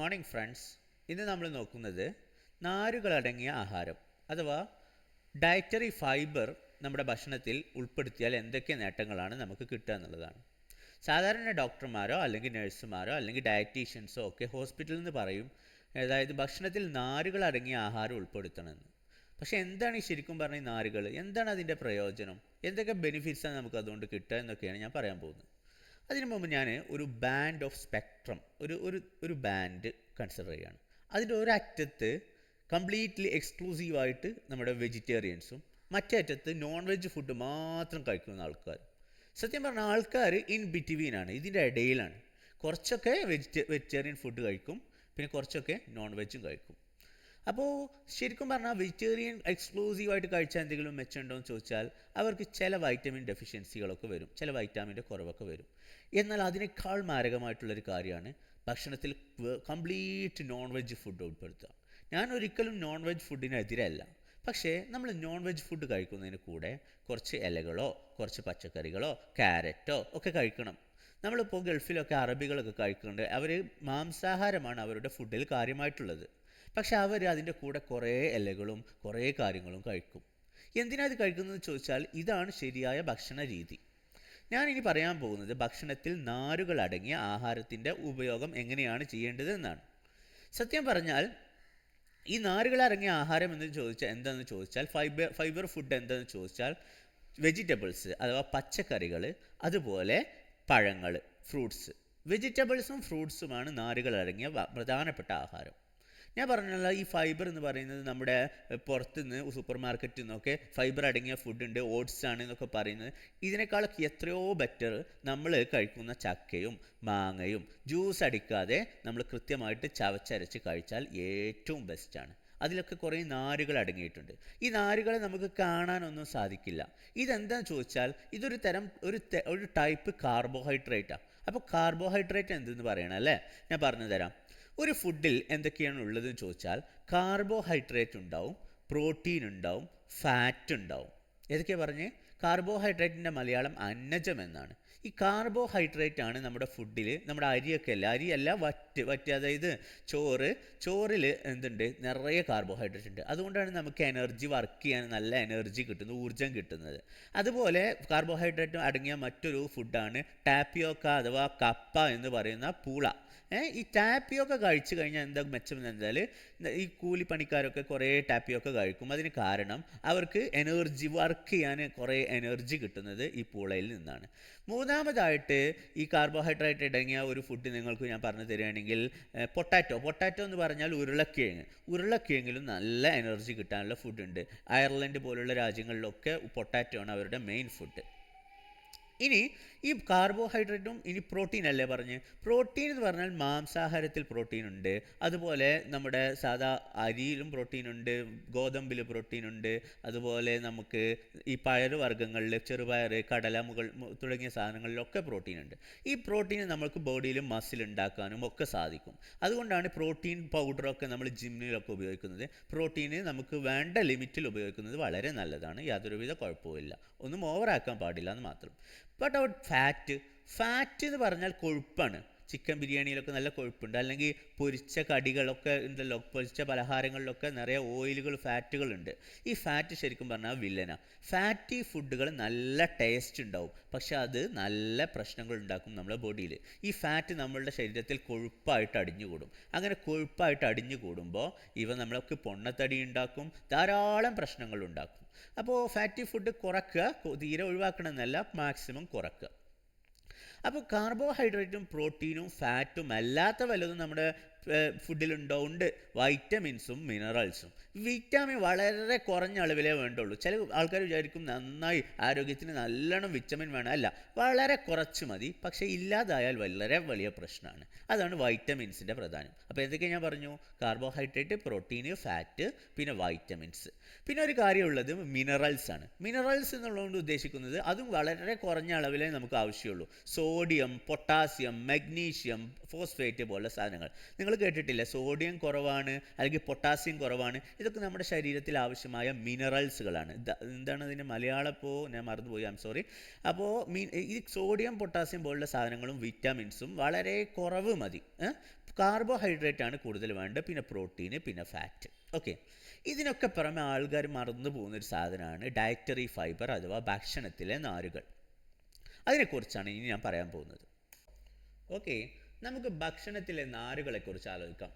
Morning friends ഇന്ന് നമ്മൾ നോക്കുന്നത് നാരുകളടങ്ങിയ ആഹാരം അഥവാ ഡയറ്ററി ഫൈബർ നമ്മുടെ ഭക്ഷണത്തിൽ ഉൾപ്പെടുത്തിയാൽ എന്തൊക്കെ നേട്ടങ്ങളാണ് നമുക്ക് കിട്ടുക എന്നുള്ളതാണ്. സാധാരണ ഡോക്ടർമാരോ അല്ലെങ്കിൽ നഴ്സുമാരോ അല്ലെങ്കിൽ ഡയറ്റീഷ്യൻസോ ഒക്കെ ഹോസ്പിറ്റലിൽ നിന്ന് പറയും അതായത് ഭക്ഷണത്തിൽ നാരുകൾ അടങ്ങിയ ആഹാരം ഉൾപ്പെടുത്തണമെന്ന്. പക്ഷേ എന്താണ് ഈ ശരിക്കും പറഞ്ഞ നാരുകൾ? എന്താണ് അതിന്റെ പ്രയോജനം? എന്തൊക്കെ ബെനിഫിറ്റ്സാണ് നമുക്ക് അതുകൊണ്ട് കിട്ടുക എന്നൊക്കെയാണ് ഞാൻ പറയാൻ പോകുന്നത്. അതിനു മുമ്പ് ഞാൻ ഒരു ബാൻഡ് ഓഫ് സ്പെക്ട്രം ഒരു ഒരു ഒരു ബാൻഡ് കൺസിഡർ ചെയ്യുകയാണ്. അതിന്റെ ഒരറ്റത്ത് കംപ്ലീറ്റ്ലി എക്സ്ക്ലൂസീവായിട്ട് നമ്മുടെ വെജിറ്റേറിയൻസും മറ്റേ അറ്റത്ത് നോൺ വെജ് ഫുഡ് മാത്രം കഴിക്കുന്ന ആൾക്കാർ സത്യം പറഞ്ഞാൽ ആൾക്കാർ ഇൻ ബിറ്റ്വീനാണ് ഇതിന്റെ ഇടയിലാണ്. കുറച്ചൊക്കെ വെജിറ്റേ വെജിറ്റേറിയൻ ഫുഡ് കഴിക്കും പിന്നെ കുറച്ചൊക്കെ നോൺ വെജും കഴിക്കും. അപ്പോൾ ശരിക്കും പറഞ്ഞാൽ വെജിറ്റേറിയൻ എക്സ്ക്ലൂസീവായിട്ട് കഴിച്ചാൽ എന്തെങ്കിലും മെച്ചമുണ്ടോ എന്ന് ചോദിച്ചാൽ അവർക്ക് ചില വൈറ്റമിൻ ഡെഫിഷ്യൻസികളൊക്കെ വരും. ചില വൈറ്റാമിന്റെ കുറവൊക്കെ വരും. എന്നാൽ അതിനേക്കാൾ മാരകമായിട്ടുള്ളൊരു കാര്യമാണ് ഭക്ഷണത്തിൽ കംപ്ലീറ്റ് നോൺ വെജ് ഫുഡ് ഉൾപ്പെടുത്തുക. ഞാൻ ഒരിക്കലും നോൺ വെജ് ഫുഡിനെതിരല്ല പക്ഷേ നമ്മൾ നോൺ വെജ് ഫുഡ് കഴിക്കുന്നതിന് കൂടെ കുറച്ച് ഇലകളോ കുറച്ച് പച്ചക്കറികളോ ക്യാരറ്റോ ഒക്കെ കഴിക്കണം. നമ്മളിപ്പോൾ ഗൾഫിലൊക്കെ അറബികളൊക്കെ കഴിക്കുന്നുണ്ട്. അവർ മാംസാഹാരമാണ് അവരുടെ ഫുഡിൽ കാര്യമായിട്ടുള്ളത്. പക്ഷെ അവർ അതിന്റെ കൂടെ കുറേ ഇലകളും കുറേ കാര്യങ്ങളും കഴിക്കും. എന്തിനാ ഇത് കഴിക്കുന്നതെന്ന് ചോദിച്ചാൽ ഇതാണ് ശരിയായ ഭക്ഷണ രീതി. ഞാനിനി പറയാൻ പോകുന്നത് ഭക്ഷണത്തിൽ നാരുകൾ അടങ്ങിയ ആഹാരത്തിന്റെ ഉപയോഗം എങ്ങനെയാണ് ചെയ്യേണ്ടത് എന്നാണ് സത്യം പറഞ്ഞാൽ ഈ നാരുകൾ അടങ്ങിയ ആഹാരം എന്ന് ചോദിച്ചാൽ എന്താണെന്ന് ചോദിച്ചാൽ ഫൈബർ ഫൈബർ ഫുഡ് എന്താണെന്ന് ചോദിച്ചാൽ വെജിറ്റബിൾസ് അഥവാ പച്ചക്കറികൾ അതുപോലെ പഴങ്ങൾ ഫ്രൂട്ട്സ് വെജിറ്റബിൾസും ഫ്രൂട്ട്സുമാണ് നാരുകൾ അടങ്ങിയ പ്രധാനപ്പെട്ട ആഹാരം. ഞാൻ പറഞ്ഞല്ലോ ഈ ഫൈബർ എന്ന് പറയുന്നത് നമ്മുടെ പുറത്തുനിന്ന് സൂപ്പർ മാർക്കറ്റിൽ നിന്നൊക്കെ ഫൈബർ അടങ്ങിയ ഫുഡുണ്ട് ഓട്സ് ആണ് എന്നൊക്കെ പറയുന്നത്. ഇതിനേക്കാളൊക്കെ എത്രയോ ബെറ്റർ നമ്മൾ കഴിക്കുന്ന ചക്കയും മാങ്ങയും ജ്യൂസ് അടിക്കാതെ നമ്മൾ കൃത്യമായിട്ട് ചവച്ചരച്ച് കഴിച്ചാൽ ഏറ്റവും ബെസ്റ്റാണ് അതിലൊക്കെ കുറേ നാരുകൾ അടങ്ങിയിട്ടുണ്ട്. ഈ നാരുകളെ നമുക്ക് കാണാനൊന്നും സാധിക്കില്ല. ഇതെന്താണെന്ന് ചോദിച്ചാൽ ഇതൊരു തരം ഒരു ഒരു ടൈപ്പ് കാർബോഹൈഡ്രേറ്റാണ് അപ്പോൾ കാർബോഹൈഡ്രേറ്റ് എന്തെന്ന് പറയണം അല്ലേ? ഞാൻ പറഞ്ഞു തരാം. ഒരു ഫുഡിൽ എന്തൊക്കെയാണ് ഉള്ളതെന്ന് ചോദിച്ചാൽ കാർബോഹൈഡ്രേറ്റ് ഉണ്ടാവും പ്രോട്ടീൻ ഉണ്ടാവും ഫാറ്റ് ഉണ്ടാവും. ഏതൊക്കെയാണ് പറഞ്ഞ്? കാർബോഹൈഡ്രേറ്റിന്റെ മലയാളം അന്നജം എന്നാണ്. ഈ കാർബോഹൈഡ്രേറ്റ് ആണ് നമ്മുടെ ഫുഡിൽ നമ്മുടെ അരിയൊക്കെ അല്ല. അരിയല്ല വറ്റ് വറ്റ് അതായത് ചോറ്. ചോറിൽ എന്തുണ്ട്? നിറയെ കാർബോഹൈഡ്രേറ്റ് ഉണ്ട്. അതുകൊണ്ടാണ് നമുക്ക് എനർജി വർക്ക് ചെയ്യാൻ നല്ല എനർജി കിട്ടുന്നത് ഊർജം കിട്ടുന്നത്. അതുപോലെ കാർബോഹൈഡ്രേറ്റ് അടങ്ങിയ മറ്റൊരു ഫുഡാണ് ടാപ്പിയോക്ക അഥവാ കപ്പ എന്ന് പറയുന്ന പൂള. ഈ ടാപ്പിയൊക്കെ കഴിച്ചു കഴിഞ്ഞാൽ എന്താ മെച്ചം എന്ന് വെച്ചാൽ ഈ കൂലിപ്പണിക്കാരൊക്കെ കുറേ ടാപ്പിയൊക്കെ കഴിക്കും. അതിന് കാരണം അവർക്ക് എനർജി വർക്ക് ചെയ്യാൻ കുറേ എനർജി കിട്ടുന്നത് ഈ പൂളയിൽ നിന്നാണ്. മൂന്നാമതായിട്ട് ഈ കാർബോഹൈഡ്രേറ്റ് അടങ്ങിയ ഒരു ഫുഡ് നിങ്ങൾക്ക് ഞാൻ പറഞ്ഞു തരികയാണെങ്കിൽ പൊട്ടാറ്റോ പൊട്ടാറ്റോ എന്ന് പറഞ്ഞാൽ ഉരുളക്കിഴങ്ങ്. ഉരുളക്കിഴങ്ങിലും നല്ല എനർജി കിട്ടാനുള്ള ഫുഡുണ്ട് അയർലൻഡ് പോലുള്ള രാജ്യങ്ങളിലൊക്കെ പൊട്ടാറ്റോ ആണ് അവരുടെ മെയിൻ ഫുഡ് ഇനി ഈ കാർബോഹൈഡ്രേറ്റും ഇനി പ്രോട്ടീൻ അല്ലേ പറഞ്ഞ്? പ്രോട്ടീൻ എന്ന് പറഞ്ഞാൽ മാംസാഹാരത്തിൽ പ്രോട്ടീൻ ഉണ്ട്. അതുപോലെ നമ്മുടെ സാധാ അരിയിലും പ്രോട്ടീൻ ഉണ്ട് ഗോതമ്പിൽ പ്രോട്ടീൻ ഉണ്ട്. അതുപോലെ നമുക്ക് ഈ പയർ വർഗങ്ങളിൽ ചെറുപയർ കടല മുകൾ തുടങ്ങിയ സാധനങ്ങളിലൊക്കെ പ്രോട്ടീൻ ഉണ്ട്. ഈ പ്രോട്ടീൻ നമുക്ക് ബോഡിയിൽ മസിൽ ഉണ്ടാക്കാനും ഒക്കെ സാധിക്കും. അതുകൊണ്ടാണ് പ്രോട്ടീൻ പൗഡറൊക്കെ നമ്മൾ ജിമ്മിലൊക്കെ ഉപയോഗിക്കുന്നത്. പ്രോട്ടീന് നമുക്ക് വേണ്ട ലിമിറ്റിൽ ഉപയോഗിക്കുന്നത് വളരെ നല്ലതാണ്. യാതൊരുവിധ കുഴപ്പമില്ല ഒന്നും ഓവറാക്കാൻ പാടില്ല എന്ന് മാത്രം. ബട്ട് അബൌട്ട് ഫാറ്റ് ഫാറ്റ് എന്ന് പറഞ്ഞാൽ കൊഴുപ്പാണ്. ചിക്കൻ ബിരിയാണിയിലൊക്കെ നല്ല കൊഴുപ്പുണ്ട്. അല്ലെങ്കിൽ പൊരിച്ച കടികളൊക്കെ ഉണ്ടല്ലോ. പൊരിച്ച പലഹാരങ്ങളിലൊക്കെ നിറയെ ഓയിലുകൾ ഫാറ്റുകളുണ്ട് ഈ ഫാറ്റ് ശരിക്കും പറഞ്ഞാൽ വില്ലന. ഫാറ്റി ഫുഡുകൾ നല്ല ടേസ്റ്റ് ഉണ്ടാവും. പക്ഷെ അത് നല്ല പ്രശ്നങ്ങൾ ഉണ്ടാക്കും നമ്മുടെ ബോഡിയിൽ ഈ ഫാറ്റ് നമ്മളുടെ ശരീരത്തിൽ കൊഴുപ്പായിട്ട് അടിഞ്ഞു കൂടും അങ്ങനെ കൊഴുപ്പായിട്ട് അടിഞ്ഞു കൂടുമ്പോൾ ഇവ നമ്മൾക്ക് പൊണ്ണത്തടി ഉണ്ടാക്കും. ധാരാളം പ്രശ്നങ്ങൾ ഉണ്ടാക്കും. അപ്പോൾ ഫാറ്റി ഫുഡ് കുറയ്ക്കുക കൊ- തീരെ ഒഴിവാക്കണമെന്നല്ല മാക്സിമം കുറയ്ക്കുക അപ്പോൾ കാർബോഹൈഡ്രേറ്റും പ്രോട്ടീനും ഫാറ്റും അല്ലാത്ത വല്ലതും നമ്മുടെ ഫുഡിലുണ്ടോ? ഉണ്ട്. വൈറ്റമിൻസും മിനറൽസും. വിറ്റാമിൻ വളരെ കുറഞ്ഞ അളവിലേ വേണ്ടുള്ളൂ. ചില ആൾക്കാർ വിചാരിക്കും നന്നായി ആരോഗ്യത്തിന് നല്ലോണം വിറ്റമിൻ വേണം. അല്ല വളരെ കുറച്ച് മതി. പക്ഷേ ഇല്ലാതായാൽ വളരെ വലിയ പ്രശ്നമാണ്. അതാണ് വൈറ്റമിൻസിന്റെ പ്രധാനം അപ്പോൾ എന്തൊക്കെ ഞാൻ പറഞ്ഞു? കാർബോഹൈഡ്രേറ്റ് പ്രോട്ടീന് ഫാറ്റ് പിന്നെ വൈറ്റമിൻസ്. പിന്നെ ഒരു കാര്യമുള്ളത് മിനറൽസ് ആണ്. മിനറൽസ് എന്നുള്ളതുകൊണ്ട് ഉദ്ദേശിക്കുന്നത് അതും വളരെ കുറഞ്ഞ അളവിലേ നമുക്ക് ആവശ്യമുള്ളൂ. സോഡിയം പൊട്ടാസ്യം മഗ്നീഷ്യം ഫോസ്ഫേറ്റ് പോലുള്ള സാധനങ്ങൾ. നിങ്ങൾ നിങ്ങൾ കേട്ടിട്ടില്ല? സോഡിയം കുറവാണ് അല്ലെങ്കിൽ പൊട്ടാസ്യം കുറവാണ്. ഇതൊക്കെ നമ്മുടെ ശരീരത്തിൽ ആവശ്യമായ മിനറൽസുകളാണ് എന്താണ് ഇതിന്റെ മലയാളപ്പോ ഞാൻ മറന്നുപോയി ഐം സോറി അപ്പോൾ ഈ സോഡിയം പൊട്ടാസ്യം പോലുള്ള സാധനങ്ങളും വിറ്റാമിൻസും വളരെ കുറവ് മതി. കാർബോഹൈഡ്രേറ്റ് ആണ് കൂടുതൽ വേണ്ടത് പിന്നെ പ്രോട്ടീന് പിന്നെ ഫാറ്റ് ഓക്കെ ഇതിനൊക്കെ പുറമെ ആൾക്കാർ മറന്നു പോകുന്ന ഒരു സാധനമാണ് ഡയറ്ററി ഫൈബർ അഥവാ ഭക്ഷണത്തിലെ നാരുകൾ. അതിനെക്കുറിച്ചാണ് ഇനി ഞാൻ പറയാൻ പോകുന്നത്. ഓക്കെ നമുക്ക് ഭക്ഷണത്തിലെ നാരുകളെക്കുറിച്ച് ആലോചിക്കാം.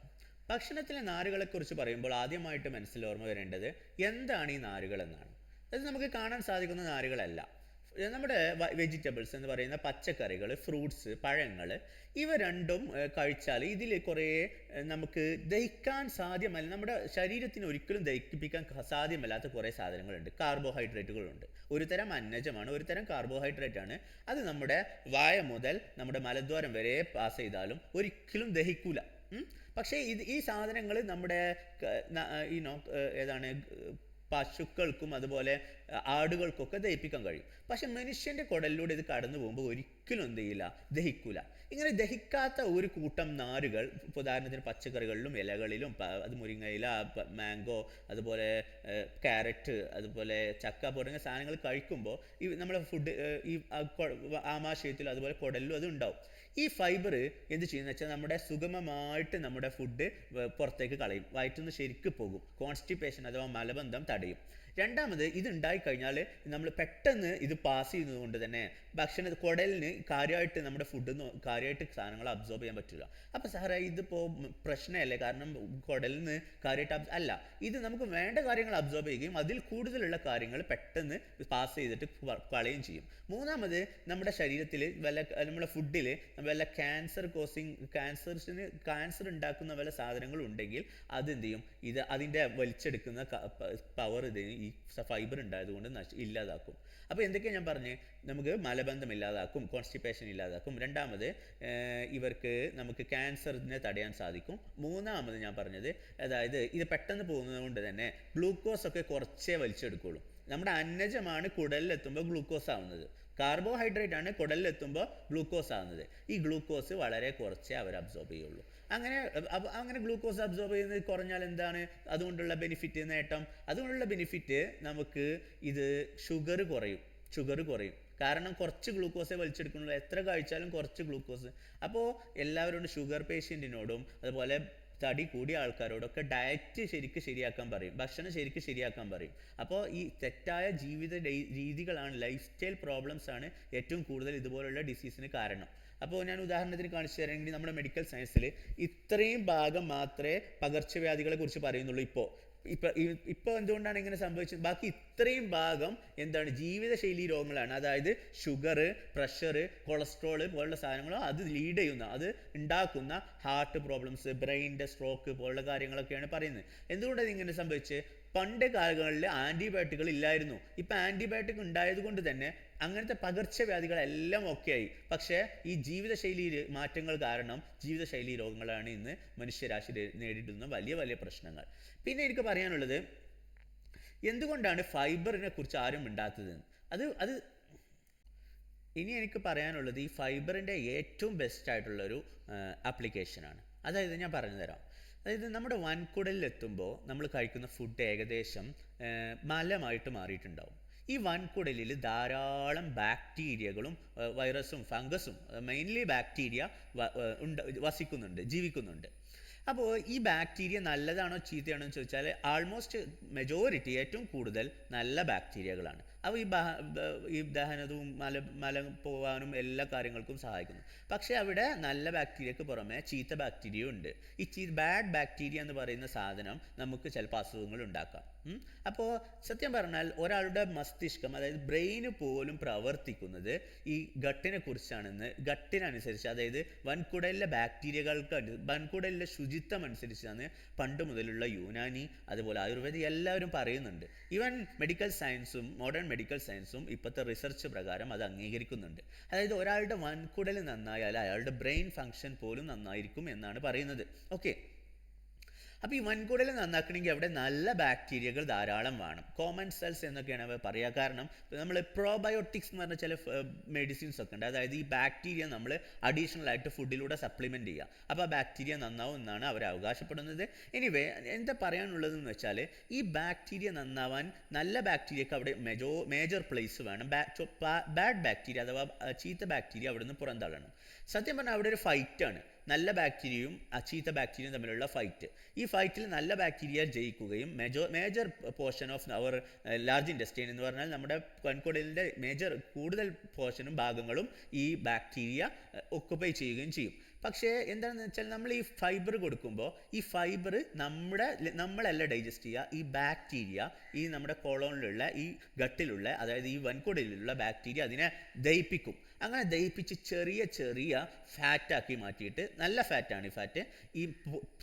ഭക്ഷണത്തിലെ നാരുകളെക്കുറിച്ച് പറയുമ്പോൾ ആദ്യമായിട്ട് മനസ്സിൽ ഓർമ്മ വരേണ്ടത് എന്താണ് ഈ നാരുകൾ എന്നാണ് അത് നമുക്ക് കാണാൻ സാധിക്കുന്ന നാരുകളല്ല. നമ്മുടെ വെജിറ്റബിൾസ് എന്ന് പറയുന്ന പച്ചക്കറികൾ ഫ്രൂട്ട്സ് പഴങ്ങൾ ഇവ രണ്ടും കഴിച്ചാൽ ഇതിൽ കുറേ നമുക്ക് ദഹിക്കാൻ സാധ്യമല്ല. നമ്മുടെ ശരീരത്തിന് ഒരിക്കലും ദഹിപ്പിക്കാൻ സാധ്യമല്ലാത്ത കുറേ സാധനങ്ങളുണ്ട്. കാർബോഹൈഡ്രേറ്റുകളുണ്ട്. ഒരു തരം അന്നജമാണ് ഒരു തരം കാർബോഹൈഡ്രേറ്റ് ആണ് അത് നമ്മുടെ വായ മുതൽ നമ്മുടെ മലദ്വാരം വരെ പാസ് ചെയ്താലും ഒരിക്കലും ദഹിക്കൂല. പക്ഷേ ഇത് ഈ സാധനങ്ങൾ നമ്മുടെ ഈ നോ ഏതാണ് പശുക്കൾക്കും അതുപോലെ ആടുകൾക്കൊക്കെ ദഹിപ്പിക്കാൻ കഴിയും. പക്ഷെ മനുഷ്യന്റെ കുടലിലൂടെ ഇത് കടന്നു പോകുമ്പോൾ ഒരിക്കലും എന്ത് ചെയ്യില്ല ദഹിക്കൂല. ഇങ്ങനെ ദഹിക്കാത്ത ഒരു കൂട്ടം നാരുകൾ ഉദാഹരണത്തിന് പച്ചക്കറികളിലും ഇലകളിലും അത് മുരിങ്ങയില മാംഗോ അതുപോലെ ക്യാരറ്റ് അതുപോലെ ചക്ക തുടങ്ങിയ സാധനങ്ങൾ കഴിക്കുമ്പോൾ ഈ നമ്മുടെ ഫുഡ് ഈ ആമാശയത്തിലും അതുപോലെ കുടലിലും അത് ഉണ്ടാവും. ഈ ഫൈബർ എന്ത് ചെയ്യുന്ന വെച്ചാൽ നമ്മുടെ സുഗമമായിട്ട് നമ്മുടെ ഫുഡ് പുറത്തേക്ക് കളയും. വയറ്റിൽ നിന്ന് ശരിക്ക് പോകും. കോൺസ്റ്റിപ്പേഷൻ അഥവാ മലബന്ധം തടയും. രണ്ടാമത് ഇത് ഉണ്ടായി കഴിഞ്ഞാൽ നമ്മൾ പെട്ടെന്ന് ഇത് പാസ് ചെയ്യുന്നത് കൊണ്ട് തന്നെ ഭക്ഷണ കുടലിന് കാര്യമായിട്ട് നമ്മുടെ ഫുഡ് കാര്യമായിട്ട് സാധനങ്ങൾ അബ്സോർബ് ചെയ്യാൻ പറ്റില്ല. അപ്പോൾ സാറേ ഇതിപ്പോൾ പ്രശ്നമല്ലേ? കാരണം കുടലിൽ നിന്ന് കാര്യമായിട്ട് അല്ല ഇത് നമുക്ക് വേണ്ട കാര്യങ്ങൾ അബ്സോർബ് ചെയ്യുകയും അതിൽ കൂടുതലുള്ള കാര്യങ്ങൾ പെട്ടെന്ന് പാസ് ചെയ്തിട്ട് കളയുകയും ചെയ്യും. മൂന്നാമത് നമ്മുടെ ശരീരത്തിൽ വല്ല നമ്മുടെ ഫുഡിൽ വല്ല ക്യാൻസർ കോസിങ് ക്യാൻസർസിന് ക്യാൻസർ ഉണ്ടാക്കുന്ന വല്ല സാധനങ്ങൾ ഉണ്ടെങ്കിൽ അതെന്ത് ചെയ്യും? ഇത് അതിന്റെ വലിച്ചെടുക്കുന്ന പവർ ഇത് ഫൈബർ ഉണ്ടായതുകൊണ്ട് നശ ഇല്ലാതാക്കും. അപ്പോൾ എന്തൊക്കെയാണ് ഞാൻ പറഞ്ഞ്? നമുക്ക് മലബന്ധം ഇല്ലാതാക്കും കോൺസ്റ്റിപ്പേഷൻ ഇല്ലാതാക്കും. രണ്ടാമത് ഇവർക്ക് നമുക്ക് ക്യാൻസറിനെ തടയാൻ സാധിക്കും. മൂന്നാമത് ഞാൻ പറഞ്ഞത് അതായത് ഇത് പെട്ടെന്ന് പോകുന്നത് കൊണ്ട് തന്നെ ഗ്ലൂക്കോസ് ഒക്കെ കുറച്ചേ വലിച്ചെടുക്കുള്ളൂ. നമ്മുടെ അന്നജമാണ് കുടലിലെത്തുമ്പോൾ ഗ്ലൂക്കോസ് ആവുന്നത്. കാർബോഹൈഡ്രേറ്റ് ആണ് കുടലിലെത്തുമ്പോൾ ഗ്ലൂക്കോസ് ആകുന്നത് ഈ ഗ്ലൂക്കോസ് വളരെ കുറച്ചേ അവർ അബ്സോർബ് ചെയ്യുള്ളൂ. അങ്ങനെ അങ്ങനെ ഗ്ലൂക്കോസ് അബ്സോർബ് ചെയ്യുന്നത് കുറഞ്ഞാൽ എന്താണ്? അതുകൊണ്ടുള്ള ബെനിഫിറ്റ് നേട്ടം. അതുകൊണ്ടുള്ള ബെനിഫിറ്റ് നമുക്ക് ഇത് ഷുഗർ കുറയും. ഷുഗർ കുറയും. കാരണം കുറച്ച് ഗ്ലൂക്കോസേ വലിച്ചെടുക്കുന്നുള്ളൂ. എത്ര കഴിച്ചാലും കുറച്ച് ഗ്ലൂക്കോസ് അപ്പോൾ എല്ലാവരോടും ഷുഗർ പേഷ്യന്റിനോടും അതുപോലെ തടി കൂടിയ ആൾക്കാരോടൊക്കെ ഡയറ്റ് ശരിക്ക് ശരിയാക്കാൻ പറയും. ഭക്ഷണം ശരിക്ക് ശരിയാക്കാൻ പറയും. അപ്പോൾ ഈ തെറ്റായ ജീവിത രീതികളാണ് ലൈഫ് സ്റ്റൈൽ പ്രോബ്ലംസ് ആണ് ഏറ്റവും കൂടുതൽ ഇതുപോലുള്ള ഡിസീസിന് കാരണം. അപ്പോൾ ഞാൻ ഉദാഹരണത്തിന് കാണിച്ചു തരാമെങ്കിൽ നമ്മുടെ മെഡിക്കൽ സയൻസിൽ ഇത്രയും ഭാഗം മാത്രമേ പകർച്ചവ്യാധികളെ കുറിച്ച് പറയുന്നുള്ളൂ ഇപ്പോൾ ഇപ്പൊ ഇപ്പോൾ ഇപ്പൊ എന്തുകൊണ്ടാണ് ഇങ്ങനെ സംഭവിച്ചത്? ബാക്കി ഇത്രയും ഭാഗം എന്താണ്? ജീവിതശൈലി രോഗങ്ങളാണ്. അതായത് ഷുഗർ പ്രഷർ കൊളസ്ട്രോൾ പോലുള്ള സാധനങ്ങൾ അത് ലീഡ് ചെയ്യുന്ന അത് ഉണ്ടാക്കുന്ന ഹാർട്ട് പ്രോബ്ലംസ് ബ്രെയിന്റെ സ്ട്രോക്ക് പോലുള്ള കാര്യങ്ങളൊക്കെയാണ് പറയുന്നത്. എന്തുകൊണ്ടാണ് ഇങ്ങനെ സംഭവിച്ചത്? പണ്ട് കാലങ്ങളിൽ ആന്റിബയോട്ടിക്കുകൾ ഇല്ലായിരുന്നു. ഇപ്പം ആന്റിബയോട്ടിക് ഉണ്ടായത് കൊണ്ട് തന്നെ അങ്ങനത്തെ പകർച്ചവ്യാധികളെല്ലാം ഒക്കെ ആയി പക്ഷേ ഈ ജീവിതശൈലി മാറ്റങ്ങൾ കാരണം ജീവിതശൈലി രോഗങ്ങളാണ് ഇന്ന് മനുഷ്യരാശി നേരിടുന്ന വലിയ വലിയ പ്രശ്നങ്ങൾ. പിന്നെ എനിക്ക് പറയാനുള്ളത് എന്തുകൊണ്ടാണ് ഫൈബറിനെ കുറിച്ച് ആരും മിണ്ടാത്തത്? അത് അത് ഇനി എനിക്ക് പറയാനുള്ളത് ഈ ഫൈബറിന്റെ ഏറ്റവും ബെസ്റ്റ് ആയിട്ടുള്ളൊരു ആപ്ലിക്കേഷനാണ് അതായത് ഞാൻ പറഞ്ഞു തരാം. അതായത് നമ്മുടെ വൻകുടലിലെത്തുമ്പോൾ നമ്മൾ കഴിക്കുന്ന ഫുഡ് ഏകദേശം മലമായിട്ട് മാറിയിട്ടുണ്ടാവും. ഈ വൻകുടലിൽ ധാരാളം ബാക്ടീരിയകളും വൈറസും ഫംഗസും മെയിൻലി ബാക്ടീരിയ വസിക്കുന്നുണ്ട് ജീവിക്കുന്നുണ്ട്. അപ്പോൾ ഈ ബാക്ടീരിയ നല്ലതാണോ ചീത്തയാണോ എന്ന് ചോദിച്ചാൽ ആൾമോസ്റ്റ് മെജോറിറ്റി ഏറ്റവും കൂടുതൽ നല്ല ബാക്ടീരിയകളാണ്. അവ ഈ ബഹ- ഈ ദഹനവും മല മല പോകാനും എല്ലാ കാര്യങ്ങൾക്കും സഹായിക്കുന്നു. പക്ഷേ അവിടെ നല്ല ബാക്ടീരിയക്ക് പുറമെ ചീത്ത ബാക്ടീരിയ ഉണ്ട്. ഈ ചീ ബാഡ് ബാക്ടീരിയ എന്ന് പറയുന്ന സാധനം നമുക്ക് ചിലപ്പോൾ അസുഖങ്ങൾ ഉണ്ടാക്കാം. അപ്പോൾ സത്യം പറഞ്ഞാൽ ഒരാളുടെ മസ്തിഷ്കം അതായത് ബ്രെയിന് പോലും പ്രവർത്തിക്കുന്നത് ഈ ഗട്ടിനെ കുറിച്ചാണെന്ന് ഗട്ടിനനുസരിച്ച് അതായത് വൻകുടലിലെ ബാക്ടീരിയകൾക്ക് വൻകുടലിലെ ശുചിത്വം അനുസരിച്ചാണ് പണ്ട് മുതലുള്ള യൂനാനി അതുപോലെ ആയുർവേദം എല്ലാവരും പറയുന്നുണ്ട്. ഈവൻ മെഡിക്കൽ സയൻസും മോഡേൺ മെഡിക്കൽ സയൻസും ഇപ്പോഴത്തെ റിസർച്ച് പ്രകാരം അത് അംഗീകരിക്കുന്നുണ്ട്. അതായത് ഒരാളുടെ വൻകുടൽ നന്നായാൽ അയാളുടെ ബ്രെയിൻ ഫങ്ഷൻ പോലും നന്നായിരിക്കും എന്നാണ് പറയുന്നത്. ഓക്കെ അപ്പോൾ ഈ വൻകുടൽ നന്നാക്കണമെങ്കിൽ അവിടെ നല്ല ബാക്ടീരിയകൾ ധാരാളം വേണം. കോമൺ സെൽസ് എന്നൊക്കെയാണ് അവ പറയുക. കാരണം നമ്മൾ പ്രോബയോട്ടിക്സ് എന്ന് പറഞ്ഞ ചില മെഡിസിൻസ് ഒക്കെ ഉണ്ട്. അതായത് ഈ ബാക്ടീരിയ നമ്മൾ അഡീഷണൽ ആയിട്ട് ഫുഡിലൂടെ സപ്ലിമെന്റ് ചെയ്യുക. അപ്പോൾ ആ ബാക്ടീരിയ നന്നാവും എന്നാണ് അവർ അവകാശപ്പെടുന്നത്. എനിവേ എന്താ പറയാനുള്ളതെന്ന് വെച്ചാൽ ഈ ബാക്ടീരിയ നന്നാവാൻ നല്ല ബാക്ടീരിയക്ക് അവിടെ മെജോ മേജർ പ്ലേസ് വേണം. ബാഡ് ബാക്ടീരിയ അഥവാ ചീത്ത ബാക്ടീരിയ അവിടെ നിന്ന് പുറന്തള്ളണം. സത്യം പറഞ്ഞാൽ അവിടെ ഒരു ഫൈറ്റാണ് നല്ല ബാക്ടീരിയയും അച്ചീത്ത ബാക്ടീരിയയും തമ്മിലുള്ള ഫൈറ്റ് ഈ ഫൈറ്റിൽ നല്ല ബാക്ടീരിയ ജയിക്കുകയും major major portion of our large intestine എന്ന് പറഞ്ഞാൽ നമ്മുടെ കൺകുടലിന്റെ മേജർ കൂടുതൽ പോർഷനും ഭാഗങ്ങളും ഈ ബാക്ടീരിയ ഒക്കുപൈ ചെയ്യുകയും ചെയ്യും. പക്ഷേ എന്താണെന്ന് വെച്ചാൽ നമ്മൾ ഈ ഫൈബർ കൊടുക്കുമ്പോൾ ഈ ഫൈബർ നമ്മുടെ നമ്മളല്ല ഡൈജസ്റ്റ് ചെയ്യുക. ഈ ബാക്ടീരിയ ഈ നമ്മുടെ കൊളോണിലുള്ള ഈ ഗട്ടിലുള്ള അതായത് ഈ വൻകുടലിലുള്ള ബാക്ടീരിയ അതിനെ ദഹിപ്പിക്കും. അങ്ങനെ ദഹിപ്പിച്ച് ചെറിയ ചെറിയ ഫാറ്റാക്കി മാറ്റിയിട്ട് നല്ല ഫാറ്റാണ് ഈ ഫാറ്റ് ഈ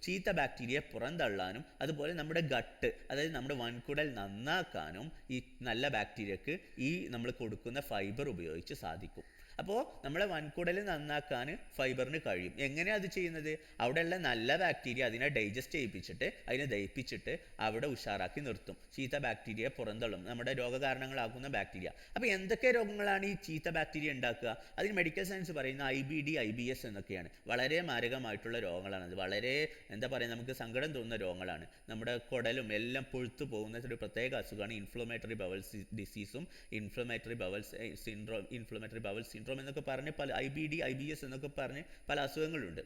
ചീത്ത ബാക്ടീരിയ പുറന്തള്ളാനും അതുപോലെ നമ്മുടെ ഗട്ട് അതായത് നമ്മുടെ വൻകുടൽ നന്നാക്കാനും ഈ നല്ല ബാക്ടീരിയക്ക് ഈ നമ്മൾ കൊടുക്കുന്ന ഫൈബർ ഉപയോഗിച്ച് സാധിക്കും. അപ്പോൾ നമ്മളെ വൻകുടൽ നന്നാക്കാൻ ഫൈബറിന് കഴിയും. എങ്ങനെയാണ് അത് ചെയ്യുന്നത്? അവിടെയുള്ള നല്ല ബാക്ടീരിയ അതിനെ ഡൈജസ്റ്റ് ചെയ്യിപ്പിച്ചിട്ട് അതിനെ ദഹിപ്പിച്ചിട്ട് അവിടെ ഉഷാറാക്കി നിർത്തും. ചീത്ത ബാക്ടീരിയ പുറന്തള്ളും. നമ്മുടെ രോഗകാരണങ്ങളാക്കുന്ന ബാക്ടീരിയ അപ്പോൾ എന്തൊക്കെ രോഗങ്ങളാണ് ഈ ചീത്ത ബാക്ടീരിയ ഉണ്ടാക്കുക? അതിന് മെഡിക്കൽ സയൻസ് പറയുന്ന I B D I B S എന്നൊക്കെയാണ്. വളരെ മാരകമായിട്ടുള്ള രോഗങ്ങളാണ്. അത് വളരെ എന്താ പറയുക നമുക്ക് സങ്കടം തോന്നുന്ന രോഗങ്ങളാണ്. നമ്മുടെ കുടലും എല്ലാം പൊഴുത്തു പോകുന്ന ഒരു പ്രത്യേക അസുഖമാണ് inflammatory bowel ഡിസീസും inflammatory bowel syndrome inflammatory bowel syndrome എന്നൊക്കെ പറഞ്ഞ് പല I B D I B S എന്നൊക്കെ പറഞ്ഞ് പല അസുഖങ്ങളുണ്ട്.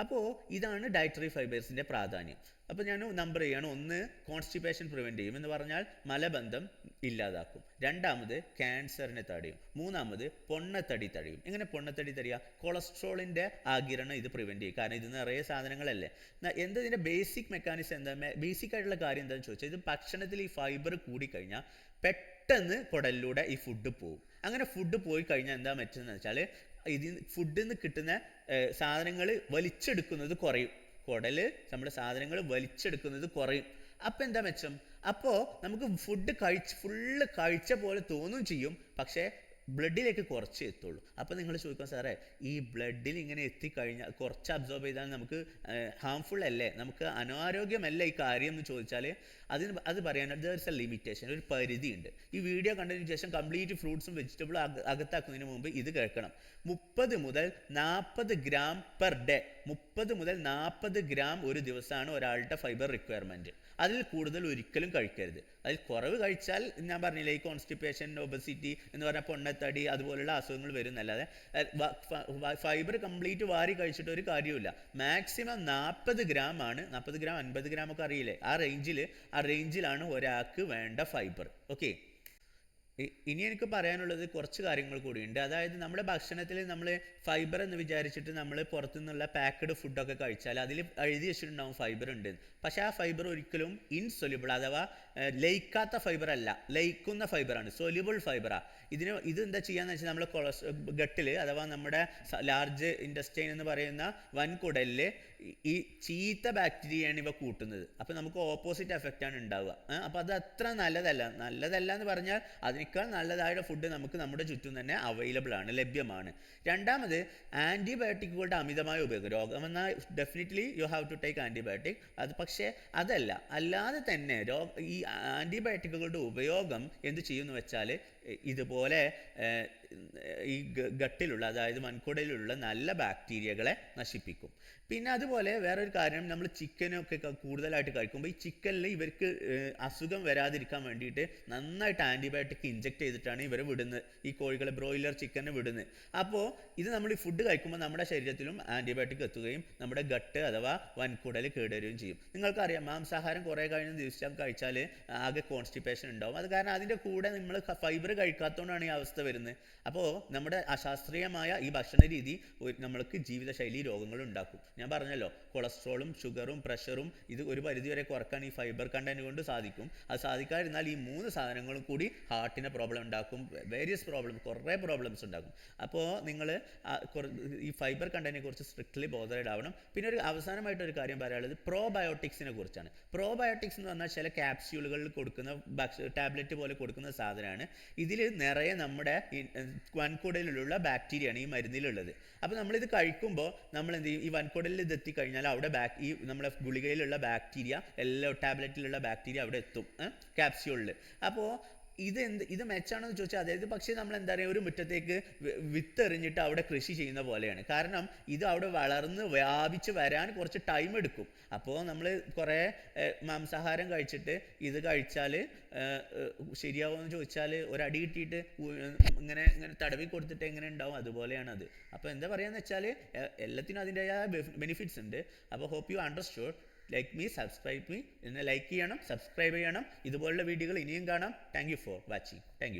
അപ്പോൾ ഇതാണ് ഡയറ്ററി ഫൈബേഴ്സിന്റെ പ്രാധാന്യം. അപ്പോൾ ഞാൻ നമ്പർ ചെയ്യാണ്. ഒന്ന് കോൺസ്റ്റിപ്പേഷൻ പ്രിവെന്റ് ചെയ്യും എന്ന് പറഞ്ഞാൽ മലബന്ധം ഇല്ലാതാക്കും. രണ്ടാമത് ക്യാൻസറിനെ തടയും. മൂന്നാമത് പൊണ്ണത്തടി തടയും. എങ്ങനെ പൊണ്ണത്തടി തടയുക കൊളസ്ട്രോളിന്റെ ആകിരണം ഇത് പ്രിവെന്റ് ചെയ്യും. കാരണം ഇത് നിറയെ സാധനങ്ങളല്ലേ. എന്തതിന്റെ ബേസിക് മെക്കാനിസം എന്താ? ബേസിക് ആയിട്ടുള്ള കാര്യം എന്താണെന്ന് ചോദിച്ചാൽ ഇത് ഭക്ഷണത്തിൽ ഈ ഫൈബർ കൂടിക്കഴിഞ്ഞാൽ പെട്ടെന്ന് കുടലിലൂടെ ഈ ഫുഡ് പോകും അങ്ങനെ ഫുഡ് പോയി കഴിഞ്ഞാൽ എന്താ പറ്റുന്നത് വെച്ചാൽ ഇതിൽ ഫുഡിൽ നിന്ന് കിട്ടുന്ന സാധനങ്ങൾ വലിച്ചെടുക്കുന്നത് കുറയും. കുടൽ നമ്മുടെ സാധനങ്ങൾ വലിച്ചെടുക്കുന്നത് കുറയും. അപ്പം എന്താ മെച്ചം? അപ്പോൾ നമുക്ക് ഫുഡ് കഴിച്ച് ഫുള്ള് കഴിച്ച പോലെ തോന്നും ചെയ്യും. പക്ഷേ ബ്ലഡിലേക്ക് കുറച്ച് എത്തുള്ളൂ. അപ്പോൾ നിങ്ങൾ ചോദിക്കാം സാറേ ഈ ബ്ലഡിൽ ഇങ്ങനെ എത്തിക്കഴിഞ്ഞാൽ കുറച്ച് അബ്സോർബ് ചെയ്താൽ നമുക്ക് ഹാംഫുൾ അല്ലേ? നമുക്ക് അനാരോഗ്യമല്ല ഈ കാര്യം? എന്ന് ചോദിച്ചാൽ അതിന് അത് പറയാൻ ദേർസ് എ ലിമിറ്റേഷൻ ഒരു പരിധിയുണ്ട്. ഈ വീഡിയോ കണ്ടതിന് ശേഷം കംപ്ലീറ്റ് ഫ്രൂട്ട്സും വെജിറ്റബിളും അകത്താക്കുന്നതിന് മുമ്പ് ഇത് കേൾക്കണം. മുപ്പത് മുതൽ നാൽപ്പത് ഗ്രാം പെർ ഡേ മുപ്പത് മുതൽ നാൽപ്പത് ഗ്രാം ഒരു ദിവസമാണ് ഒരാളുടെ ഫൈബർ റിക്വയർമെന്റ് അതിൽ കൂടുതൽ ഒരിക്കലും കഴിക്കരുത്. അതിൽ കുറവ് കഴിച്ചാൽ ഞാൻ പറഞ്ഞില്ലേ ഈ കോൺസ്റ്റിപ്പേഷൻ ഒബസിറ്റി എന്ന് പറഞ്ഞ പൊണ്ണത്തടി അതുപോലുള്ള അസുഖങ്ങൾ വരുന്നല്ലാതെ ഫൈബർ കംപ്ലീറ്റ് വാരി കഴിച്ചിട്ട് ഒരു കാര്യമില്ല മാക്സിമം നാൽപ്പത് ഗ്രാം ആണ് നാൽപ്പത് ഗ്രാം അൻപത് ഗ്രാം ഒക്കെ അറിയില്ലേ? ആ റേഞ്ചിൽ ആ റേഞ്ചിലാണ് ഒരാൾക്ക് വേണ്ട ഫൈബർ ഓക്കെ ഇനി എനിക്ക് പറയാനുള്ളത് കുറച്ച് കാര്യങ്ങൾ കൂടിയുണ്ട്. അതായത് നമ്മുടെ ഭക്ഷണത്തിൽ നമ്മൾ ഫൈബർ എന്ന് വിചാരിച്ചിട്ട് നമ്മൾ പുറത്തുനിന്നുള്ള പാക്കഡ് ഫുഡൊക്കെ കഴിച്ചാൽ അതിൽ എഴുതി വെച്ചിട്ടുണ്ടാവും ഫൈബർ ഉണ്ട് പക്ഷേ ആ ഫൈബർ ഒരിക്കലും ഇൻസൊല്യൂബിൾ അഥവാ ലയിക്കാത്ത ഫൈബർ അല്ല. ലയിക്കുന്ന ഫൈബറാണ് സൊലിബിൾ ഫൈബറാണ് ഇതിന് ഇത് എന്താ ചെയ്യാന്ന് വെച്ചാൽ നമ്മൾ കൊളസ് ഗട്ടിൽ അഥവാ നമ്മുടെ ലാർജ് ഇൻഡസ്റ്റൈൻ എന്ന് പറയുന്ന വൻകുടലിൽ ഈ ചീത്ത ബാക്ടീരിയയാണ് ഇവ കൂട്ടുന്നത്. അപ്പോൾ നമുക്ക് ഓപ്പോസിറ്റ് എഫക്റ്റ് ആണ് ഉണ്ടാവുക. അപ്പോൾ അത് അത്ര നല്ലതല്ല. നല്ലതല്ല എന്ന് പറഞ്ഞാൽ അതിനേക്കാൾ നല്ലതായ ഫുഡ് നമുക്ക് നമ്മുടെ ചുറ്റും തന്നെ അവൈലബിൾ ആണ് ലഭ്യമാണ്. രണ്ടാമത് ആന്റിബയോട്ടിക്കുകളുടെ അമിതമായ ഉപയോഗം. രോഗം എന്നാൽ definitely you have to take antibiotic അത് പക്ഷേ അതല്ല. അല്ലാതെ തന്നെ രോഗ ഈ ആന്റിബയോട്ടിക്കുകളുടെ ഉപയോഗം എന്ത് ചെയ്യുമെന്ന് വെച്ചാൽ ഇതുപോലെ ഈ ഗട്ടിലുള്ള അതായത് മൺകുടയിലുള്ള നല്ല ബാക്ടീരിയകളെ നശിപ്പിക്കും. പിന്നെ അതുപോലെ വേറൊരു കാര്യം നമ്മൾ ചിക്കനൊക്കെ കൂടുതലായിട്ട് കഴിക്കുമ്പോൾ ഈ ചിക്കനിൽ ഇവർക്ക് അസുഖം വരാതിരിക്കാൻ വേണ്ടിയിട്ട് നന്നായിട്ട് ആന്റിബയോട്ടിക് ഇഞ്ചെക്ട് ചെയ്തിട്ടാണ് ഇവർ വിടുന്നത്. ഈ കോഴികളെ ബ്രോയിലർ ചിക്കനെ വിടുന്നത്. അപ്പോൾ ഇത് നമ്മൾ ഈ ഫുഡ് കഴിക്കുമ്പോൾ നമ്മുടെ ശരീരത്തിലും ആന്റിബയോട്ടിക് എത്തുകയും നമ്മുടെ ഗട്ട് അഥവാ വൻകുടൽ കേടുവരുകയും ചെയ്യും. നിങ്ങൾക്കറിയാം മാംസാഹാരം കുറേ കഴിഞ്ഞ ദിവസം കഴിച്ചാൽ ആകെ കോൺസ്റ്റിപ്പേഷൻ ഉണ്ടാവും. അത് കാരണം അതിന്റെ കൂടെ നമ്മൾ ഫൈബർ കഴിക്കാത്തതുകൊണ്ടാണ് ഈ അവസ്ഥ വരുന്നത്. അപ്പോൾ നമ്മുടെ അശാസ്ത്രീയമായ ഈ ഭക്ഷണ രീതി നമ്മൾക്ക് ജീവിതശൈലി രോഗങ്ങൾ ഉണ്ടാക്കും ഞാൻ പറഞ്ഞല്ലോ കൊളസ്ട്രോളും ഷുഗറും പ്രഷറും ഇത് ഒരു പരിധിവരെ കുറയ്ക്കാൻ ഈ ഫൈബർ കണ്ടന്റ് കൊണ്ട് സാധിക്കും. അത് സാധിക്കാതിരുന്നാൽ ഈ മൂന്ന് സാധനങ്ങളും കൂടി ഹാർട്ടിന് പ്രോബ്ലം ഉണ്ടാക്കും വേരിയസ് പ്രോബ്ലം കുറേ പ്രോബ്ലംസ് ഉണ്ടാക്കും. അപ്പോൾ നിങ്ങൾ ഈ ഫൈബർ കണ്ടന്റിനെ കുറിച്ച് സ്ട്രിക്ട്ലി ബോധേഡ് ആവണം പിന്നെ ഒരു അവസാനമായിട്ട് ഒരു കാര്യം പറയാനുള്ളത് പ്രോബയോട്ടിക്സിനെ കുറിച്ചാണ്. പ്രോബയോട്ടിക്സ് എന്ന് പറഞ്ഞാൽ ചില ക്യാപ്സ്യൂളുകളിൽ കൊടുക്കുന്ന ടാബ്ലറ്റ് പോലെ കൊടുക്കുന്ന സാധനമാണ്. ഇതിൽ നിറയെ നമ്മുടെ വൻകുടലിലുള്ള ബാക്ടീരിയയാണ് ഈ മരുന്നിലുള്ളത്. അപ്പോൾ നമ്മളിത് കഴിക്കുമ്പോൾ നമ്മൾ എന്ത് ചെയ്യും? ഈ വൻകുടലിൽ ഇത് എത്തിക്കഴിഞ്ഞാൽ അവിടെ ബാക് ഈ നമ്മുടെ ഗുളികയിലുള്ള ബാക്ടീരിയ എല്ലാ ടാബ്ലറ്റിലുള്ള ബാക്ടീരിയ അവിടെ എത്തും ക്യാപ്സ്യൂളിൽ അപ്പോൾ ഇത് എന്ത് ഇത് മെച്ചാണെന്ന് ചോദിച്ചാൽ അതായത് പക്ഷേ നമ്മൾ എന്താ പറയുക ഒരു മുറ്റത്തേക്ക് വിത്തെറിഞ്ഞിട്ട് വിത്ത് അവിടെ കൃഷി ചെയ്യുന്ന പോലെയാണ്. കാരണം ഇത് അവിടെ വളർന്ന് വ്യാപിച്ച് വരാൻ കുറച്ച് ടൈം എടുക്കും. അപ്പോൾ നമ്മൾ കുറേ മാംസാഹാരം കഴിച്ചിട്ട് ഇത് കഴിച്ചാൽ ശരിയാവുമെന്ന് ചോദിച്ചാൽ ഒരടി കിട്ടിയിട്ട് ഇങ്ങനെ ഇങ്ങനെ തടവി കൊടുത്തിട്ട് എങ്ങനെ ഉണ്ടാവും അതുപോലെയാണ് അത്. അപ്പോൾ എന്താ പറയുക എന്ന് വെച്ചാൽ എല്ലാത്തിനും അതിന്റെതായ ബെനിഫിറ്റ്സ് ഉണ്ട്. അപ്പോൾ hope you understood like me subscribe me എന്നെ ലൈക്ക് ചെയ്യണം സബ്സ്ക്രൈബ് ചെയ്യണം. ഇതുപോലുള്ള വീഡിയോകൾ ഇനിയും കാണാം. Thank for watching thank